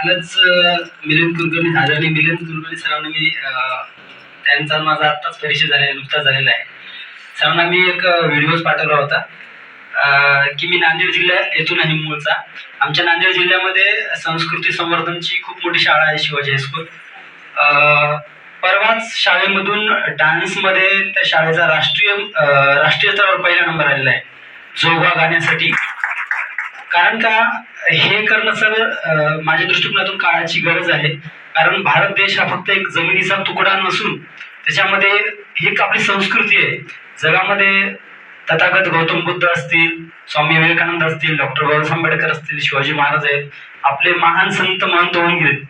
कालच मिलन मिलिंद कुलकर्णी आदरणीय मिलिंद कुलकर्णी सरांना मी त्यांचा माझा आत्ताच परिचय झालेला नुकताच झालेला आहे. सरांना मी एक व्हिडिओ पाठवला होता. की मी नांदेड जिल्ह्या येथून आहे मूळचा. आमच्या नांदेड जिल्ह्यामध्ये संस्कृती संवर्धनची खूप मोठी शाळा आहे शिवाजी हायस्कूल परवाच शाळेमधून डान्समध्ये त्या शाळेचा राष्ट्रीय राष्ट्रीय स्तरावर पहिला नंबर आलेला आहे. जोगा गाण्यासाठी. कारण का हे करणं सर माझ्या दृष्टिकोनातून काळाची गरज आहे. कारण भारत देश हा फक्त एक जमिनीचा तुकडा नसून त्याच्यामध्ये ही एक आपली संस्कृती आहे. जगामध्ये तथागत गौतम बुद्ध असतील स्वामी विवेकानंद असतील डॉक्टर बाबासाहेब आंबेडकर असतील शिवाजी महाराज आहेत आपले महान संत महंत होऊन गेले.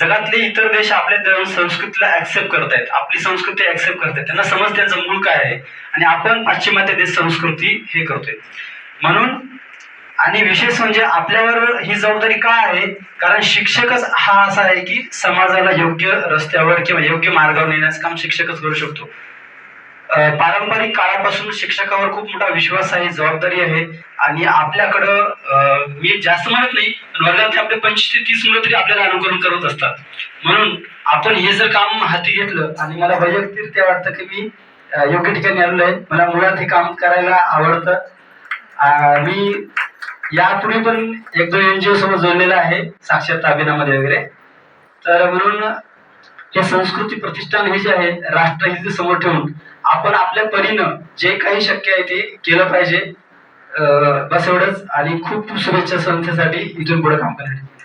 जगातले इतर देश आपल्या संस्कृतीला ऍक्सेप्ट करत आहेत आपली संस्कृती ऍक्सेप्ट करत आहेत त्यांना समज त्यांचं मूळ काय आहे. आणि आपण पाश्चिमात्य देश संस्कृती हे करतोय. म्हणून आणि विशेष म्हणजे आपल्यावर ही जबाबदारी का आहे? कारण शिक्षकच हा असा आहे की समाजाला योग्य रस्त्यावर किंवा योग्य मार्गावर नेण्याचं काम शिक्षकच करू शकतो. पारंपरिक काळापासून शिक्षकावर खूप मोठा विश्वास आहे जबाबदारी आहे आणि आपल्याकडं मी जास्त म्हणत नाही पण वर्गातले आपले पंचवीस ते तीस मुलं तरी आपल्याला अनुकरण करत असतात. म्हणून आपण हे जर काम हाती घेतलं आणि मला वैयक्तिकरित्या वाटतं की मी योग्य ठिकाणी आलेलो आहे मला मुळात हे काम करायला आवडतं. मी यापूर्वी पण एक दोन एनजीओ सोबत जोडलेला आहे साक्षरता अभियानामध्ये वगैरे. तर म्हणून हे संस्कृती प्रतिष्ठान हे जे आहे राष्ट्रहित समोर ठेवून आपण आपल्या परीनं जे काही शक्य आहे ते केलं पाहिजे. बस एवढंच. आणि खूप खूप शुभेच्छा संस्थेसाठी इथून पुढे काम करण्यासाठी.